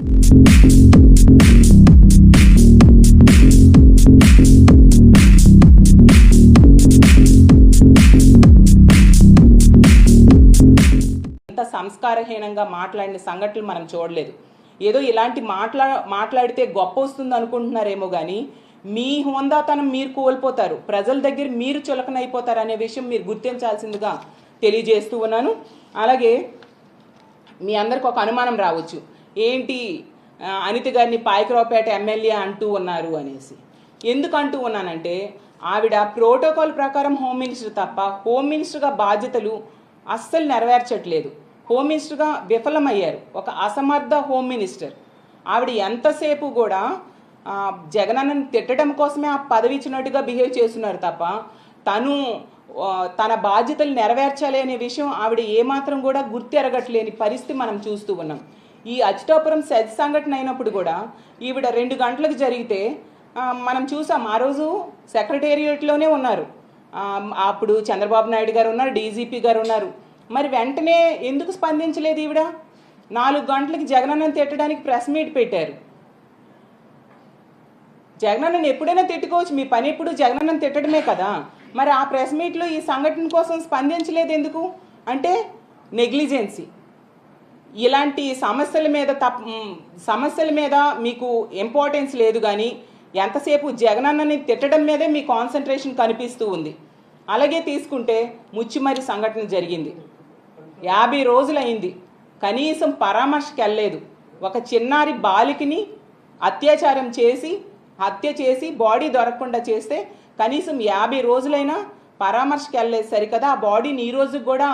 ఇంత సంస్కారహీనంగా మాట్లాడిన సంఘటనలు మనం చూడలేదు. ఏదో ఇలాంటి మాట్లా మాట్లాడితే గొప్ప వస్తుంది అనుకుంటున్నారేమో కానీ మీ హోందాతనం మీరు కోల్పోతారు. ప్రజల దగ్గర మీరు చులకనైపోతారు అనే విషయం మీరు గుర్తించాల్సిందిగా తెలియజేస్తూ ఉన్నాను. అలాగే మీ అందరికి ఒక అనుమానం రావచ్చు. ఏంటి అనిత గారిని పాయకరావుపేట ఎమ్మెల్యే అంటూ ఉన్నారు అనేసి. ఎందుకు అంటూ ఉన్నానంటే ఆవిడ ప్రోటోకాల్ ప్రకారం హోమ్ మినిస్టర్ తప్ప హోమ్ మినిస్టర్గా బాధ్యతలు అస్సలు నెరవేర్చట్లేదు. హోమ్ మినిస్టర్గా విఫలమయ్యారు. ఒక అసమర్థ హోమ్ మినిస్టర్. ఆవిడ ఎంతసేపు కూడా జగనన్నను తిట్టడం కోసమే ఆ పదవి ఇచ్చినట్టుగా బిహేవ్ చేస్తున్నారు తప్ప తను తన బాధ్యతలు నెరవేర్చాలి అనే విషయం ఆవిడ ఏమాత్రం కూడా గుర్తెరగట్లేని పరిస్థితి మనం చూస్తూ ఉన్నాం. ఈ అచితాపురం సెజ్ సంఘటన అయినప్పుడు కూడా ఈవిడ రెండు గంటలకు జరిగితే మనం చూసాం ఆ రోజు సెక్రటేరియట్లోనే ఉన్నారు. అప్పుడు చంద్రబాబు నాయుడు గారు ఉన్నారు డీజీపీ గారు ఉన్నారు. మరి వెంటనే ఎందుకు స్పందించలేదు ఈవిడ? నాలుగు గంటలకి జగనన్నను తిట్టడానికి ప్రెస్ మీట్ పెట్టారు. జగనన్నను ఎప్పుడైనా తిట్టుకోవచ్చు మీ పని ఎప్పుడు జగనన్నను తిట్టడమే కదా. మరి ఆ ప్రెస్ మీట్లో ఈ సంఘటన కోసం స్పందించలేదు ఎందుకు? అంటే నెగ్లిజెన్సీ. ఇలాంటి సమస్యల మీద తప్ప సమస్యల మీద మీకు ఇంపార్టెన్స్ లేదు కానీ ఎంతసేపు జగనన్నని తిట్టడం మీదే మీ కాన్సన్ట్రేషన్ కనిపిస్తూ ఉంది. అలాగే తీసుకుంటే ముచ్చిమరి సంఘటన జరిగింది. యాభై రోజులైంది. కనీసం పరామర్శకి వెళ్ళలేదు ఒక చిన్నారి బాలికని అత్యాచారం చేసి హత్య చేసి బాడీ దొరకకుండా చేస్తే కనీసం యాభై రోజులైనా పరామర్శకి వెళ్ళలేదు సరికదా? ఆ బాడీని ఈ రోజు కూడా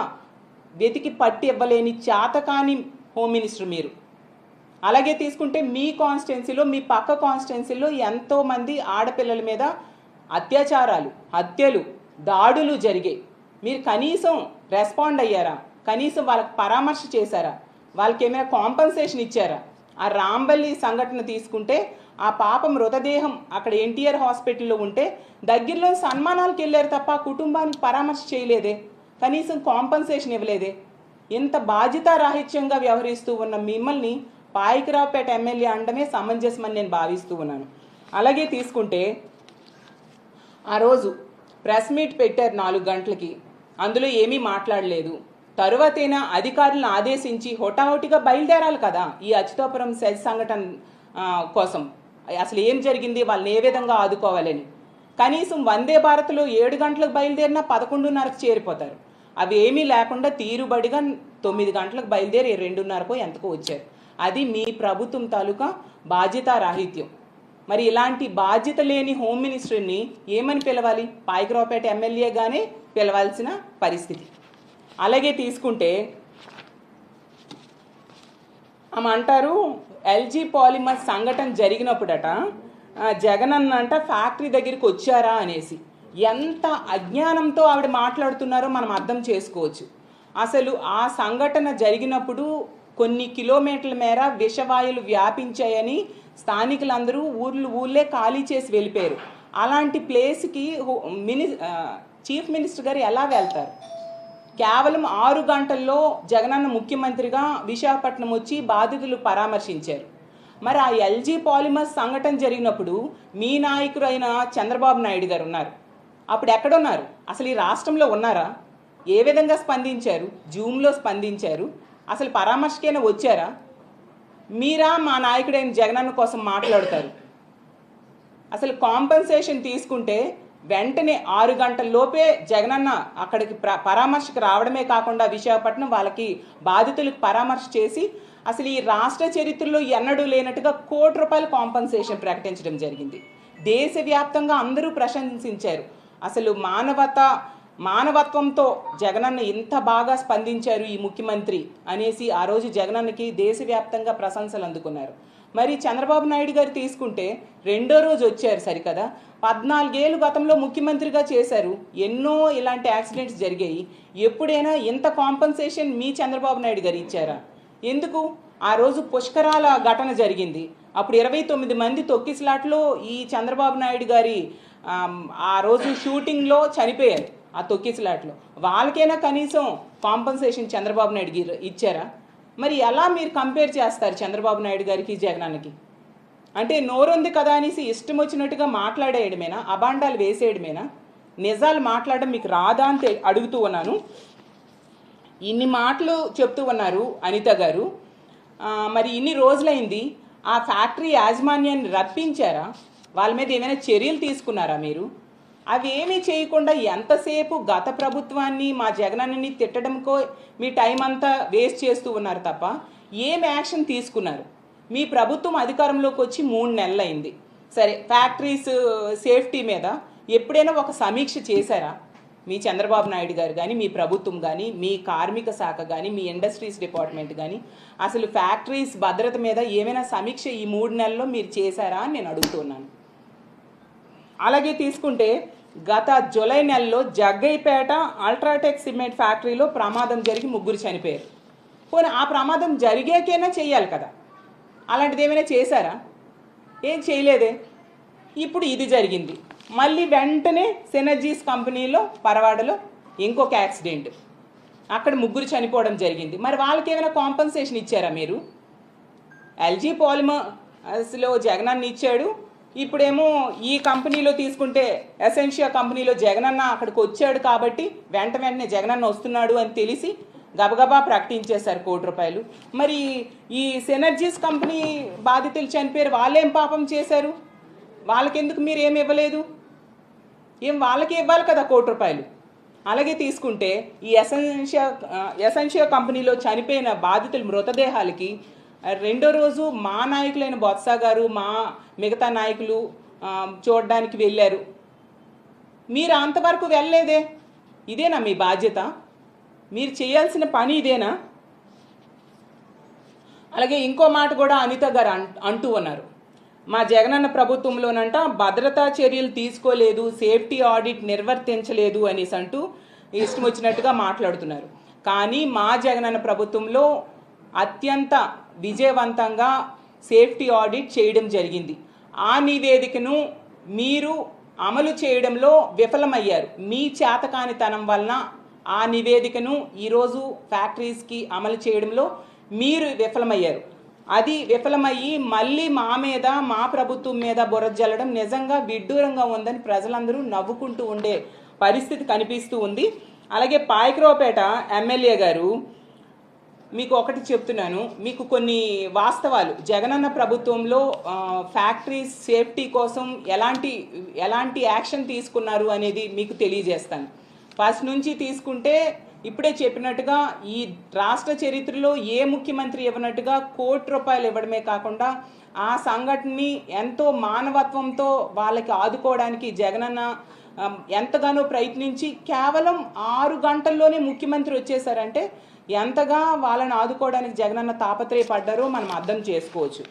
వెతికి పట్టి ఇవ్వలేని చేతకాని హోమ్ మినిస్టర్ మీరు. అలాగే తీసుకుంటే మీ కాన్స్టిట్యున్సీలో మీ పక్క కాన్స్టిట్యున్సీలో ఎంతోమంది ఆడపిల్లల మీద అత్యాచారాలు హత్యలు దాడులు జరిగాయి మీరు కనీసం రెస్పాండ్ అయ్యారా? కనీసం వాళ్ళకి పరామర్శ చేశారా? వాళ్ళకి ఏమైనా కాంపన్సేషన్ ఇచ్చారా? ఆ రాంబల్లి సంఘటన తీసుకుంటే ఆ పాప మృతదేహం అక్కడ ఎన్టీఆర్ హాస్పిటల్లో ఉంటే దగ్గరలో సన్మానాలకు వెళ్ళారు తప్ప కుటుంబానికి పరామర్శ చేయలేదే. కనీసం కాంపన్సేషన్ ఇవ్వలేదే. ఇంత బాధ్యతారాహిత్యంగా వ్యవహరిస్తూ ఉన్న మిమ్మల్ని పాయికిరావుపేట ఎమ్మెల్యే అండమే సమంజసమని నేను భావిస్తూ ఉన్నాను. అలాగే తీసుకుంటే ఆ రోజు ప్రెస్ మీట్ పెట్టారు నాలుగు గంటలకి. అందులో ఏమీ మాట్లాడలేదు. తరువాతైనా అధికారులను ఆదేశించి హోటాహోటిగా బయలుదేరాలి కదా ఈ అచ్యుతాపురం సెల్ సంఘటన కోసం. అసలు ఏం జరిగింది? వాళ్ళని ఏ విధంగా ఆదుకోవాలని. కనీసం వందే భారత్లో ఏడు గంటలకు బయలుదేరినా పదకొండున్నరకు చేరిపోతారు. అవి ఏమీ లేకుండా తీరుబడిగా తొమ్మిది గంటలకు బయలుదేరి రెండున్నరకు ఎంతకో వచ్చారు. అది మీ ప్రభుత్వం తాలూకా బాధ్యతారాహిత్యం మరి ఇలాంటి బాధ్యత లేని హోమ్ మినిస్టర్ని ఏమని పిలవాలి? పాయకరావుపేట ఎమ్మెల్యేగానే పిలవాల్సిన పరిస్థితి. అలాగే తీసుకుంటే ఆమె అంటారు ఎల్జీ పాలిమర్ సంఘటన జరిగినప్పుడట జగన్ అన్న అంట ఫ్యాక్టరీ దగ్గరికి వచ్చారా అనేసి. ఎంత అజ్ఞానంతో ఆవిడ మాట్లాడుతున్నారో మనం అర్థం చేసుకోవచ్చు. అసలు ఆ సంఘటన జరిగినప్పుడు కొన్ని కిలోమీటర్ల మేర విషవాయులు వ్యాపించాయని స్థానికులందరూ ఊర్లు ఊళ్ళే ఖాళీ చేసి వెళ్ళిపోయారు. అలాంటి ప్లేస్కి మిని చీఫ్ మినిస్టర్ గారు ఎలా వెళ్తారు? కేవలం ఆరు గంటల్లో జగనన్న ముఖ్యమంత్రిగా విశాఖపట్నం వచ్చి బాధితులు పరామర్శించారు. మరి ఆ ఎల్జీ పాలిమర్స్ సంఘటన జరిగినప్పుడు మీ నాయకుడు అయిన చంద్రబాబు నాయుడు గారు ఉన్నారు. అప్పుడు ఎక్కడున్నారు? అసలు ఈ రాష్ట్రంలో ఉన్నారా? ఏ విధంగా స్పందించారు? జూమ్లో స్పందించారు? అసలు పరామర్శకైనా వచ్చారా? మీరా మా నాయకుడైన జగనన్న కోసం మాట్లాడతారు. అసలు కాంపెన్సేషన్ తీసుకుంటే వెంటనే ఆరు గంటల లోపే జగనన్న అక్కడికి ప్ర పరామర్శకు రావడమే కాకుండా విశాఖపట్నం వాళ్ళకి బాధితులకు పరామర్శ చేసి అసలు ఈ రాష్ట్ర చరిత్రలో ఎన్నడూ లేనట్టుగా కోటి రూపాయల కాంపన్సేషన్ ప్రకటించడం జరిగింది. దేశవ్యాప్తంగా అందరూ ప్రశంసించారు. అసలు మానవత మానవత్వంతో జగనన్న ఇంత బాగా స్పందించారు ఈ ముఖ్యమంత్రి అనేసి ఆ రోజు జగనన్నకి దేశవ్యాప్తంగా ప్రశంసలు అందుకున్నారు. మరి చంద్రబాబు నాయుడు గారు తీసుకుంటే రెండో రోజు వచ్చారు సరికదా? పద్నాలుగేళ్ళు గతంలో ముఖ్యమంత్రిగా చేశారు. ఎన్నో ఇలాంటి యాక్సిడెంట్స్ జరిగాయి. ఎప్పుడైనా ఇంత కాంపన్సేషన్ మీ చంద్రబాబు నాయుడు గారు ఇచ్చారా? ఎందుకు? ఆ రోజు పుష్కరాల ఘటన జరిగింది. అప్పుడు ఇరవై తొమ్మిది మంది తొక్కిసలాట్లో ఈ చంద్రబాబు నాయుడు గారి ఆ రోజు షూటింగ్లో చనిపోయారు ఆ తొక్కిసలాట్లో. వాళ్ళకైనా కనీసం కాంపన్సేషన్ చంద్రబాబు నాయుడు ఇచ్చారా? మరి ఎలా మీరు కంపేర్ చేస్తారు చంద్రబాబు నాయుడు గారికి జగనానికి అంటే నోరుంది కదా అనేసి ఇష్టం వచ్చినట్టుగా మాట్లాడేయడమేనా? అబాండాలు వేసేయడమేనా? నిజాలు మాట్లాడడం మీకు రాదా అని అడుగుతూ ఉన్నాను. ఇన్ని మాటలు చెప్తూ ఉన్నారు అనిత గారు. మరి ఇన్ని రోజులైంది. ఆ ఫ్యాక్టరీ యాజమాన్యాన్ని రప్పించారా? వాళ్ళ మీద ఏమైనా చర్యలు తీసుకున్నారా మీరు? అవి ఏమీ చేయకుండా ఎంతసేపు గత ప్రభుత్వాన్ని మా జగనన్నని తిట్టడంకో మీ టైం అంతా వేస్ట్ చేస్తూ ఉన్నారు తప్ప ఏం యాక్షన్ తీసుకున్నారు? మీ ప్రభుత్వం అధికారంలోకి వచ్చి మూడు నెలలైంది. సరే ఫ్యాక్టరీస్ సేఫ్టీ మీద ఎప్పుడైనా ఒక సమీక్ష చేశారా? మీ చంద్రబాబు నాయుడు గారు కానీ మీ ప్రభుత్వం కానీ మీ కార్మిక శాఖ కానీ మీ ఇండస్ట్రీస్ డిపార్ట్మెంట్ కానీ అసలు ఫ్యాక్టరీస్ భద్రత మీద ఏమైనా సమీక్ష ఈ మూడు నెలల్లో మీరు చేశారా అని నేను అడుగుతున్నాను అలాగే తీసుకుంటే గత జూలై నెలలో జగ్గైపేట అల్ట్రాటెక్ సిమెంట్ ఫ్యాక్టరీలో ప్రమాదం జరిగి ముగ్గురు చనిపోయారు. పోనీ ఆ ప్రమాదం జరిగాకైనా చేయాలి కదా? అలాంటిది ఏమైనా చేశారా? ఏం చేయలేదే. ఇప్పుడు ఇది జరిగింది. మళ్ళీ వెంటనే సెనర్జీస్ కంపెనీలో పరవాడలో ఇంకొక యాక్సిడెంట్. అక్కడ ముగ్గురు చనిపోవడం జరిగింది. మరి వాళ్ళకి ఏమైనా కాంపన్సేషన్ ఇచ్చారా మీరు? ఎల్జీ పాలిమర్స్లో జగనాన్ని ఇచ్చాడు. ఇప్పుడేమో ఈ కంపెనీలో తీసుకుంటే ఎసెన్షియా కంపెనీలో జగనన్న అక్కడికి వచ్చాడు కాబట్టి వెంట వెంటనే జగనన్న వస్తున్నాడు అని తెలిసి గబగబా ప్రకటించేశారు కోటి రూపాయలు. మరి ఈ సెనర్జీస్ కంపెనీ బాధితులు చనిపోయారు వాళ్ళేం పాపం చేశారు? వాళ్ళకెందుకు మీరు ఏమి ఇవ్వలేదు? ఏం వాళ్ళకి ఇవ్వాలి కదా కోటి రూపాయలు? అలాగే తీసుకుంటే ఈ ఎసెన్షియా ఎసెన్షియా కంపెనీలో చనిపోయిన బాధితుల మృతదేహాలకి రెండో రోజు మా నాయకులైన బొత్స గారు మా మిగతా నాయకులు చూడడానికి వెళ్ళారు. మీరు అంతవరకు వెళ్ళలేదే. ఇదేనా మీ బాధ్యత? మీరు చేయాల్సిన పని ఇదేనా? అలాగే ఇంకో మాట కూడా అనిత గారు అన్- అంటూ ఉన్నారు. మా జగనన్న ప్రభుత్వంలోనంట భద్రతా చర్యలు తీసుకోలేదు సేఫ్టీ ఆడిట్ నిర్వర్తించలేదు అనేసి అంటూ ఇష్టం వచ్చినట్టుగా మాట్లాడుతున్నారు. కానీ మా జగనన్న ప్రభుత్వంలో అత్యంత విజయవంతంగా సేఫ్టీ ఆడిట్ చేయడం జరిగింది. ఆ నివేదికను మీరు అమలు చేయడంలో విఫలమయ్యారు. మీ చేతకానితనం వలన ఆ నివేదికను ఈరోజు ఫ్యాక్టరీస్కి అమలు చేయడంలో మీరు విఫలమయ్యారు. అది విఫలమయ్యి మళ్ళీ మా మీద మా ప్రభుత్వం మీద బురద జల్లడం నిజంగా విడ్డూరంగా ఉందని ప్రజలందరూ నవ్వుకుంటూ ఉండే పరిస్థితి కనిపిస్తూ ఉంది. అలాగే పాయకరావుపేట ఎమ్మెల్యే గారు మీకు ఒకటి చెప్తున్నాను. మీకు కొన్ని వాస్తవాలు. జగనన్న ప్రభుత్వంలో ఫ్యాక్టరీస్ సేఫ్టీ కోసం ఎలాంటి ఎలాంటి యాక్షన్ తీసుకున్నారు అనేది మీకు తెలియజేస్తాను. ఫస్ట్ నుంచి తీసుకుంటే ఇప్పుడే చెప్పినట్టుగా ఈ రాష్ట్ర చరిత్రలో ఏ ముఖ్యమంత్రి ఇవ్వనట్టుగా కోటి రూపాయలు ఇవ్వడమే కాకుండా ఆ సంఘటనని ఎంతో మానవత్వంతో వాళ్ళకి ఆదుకోవడానికి జగనన్న ఎంతగానో ప్రయత్నించి కేవలం ఆరు గంటల్లోనే ముఖ్యమంత్రి వచ్చేసారంటే ఎంతగా వాళ్ళని ఆదుకోవడానికి జగనన్న తాపత్రయపడ్డారో మనం అర్థం చేసుకోవచ్చు.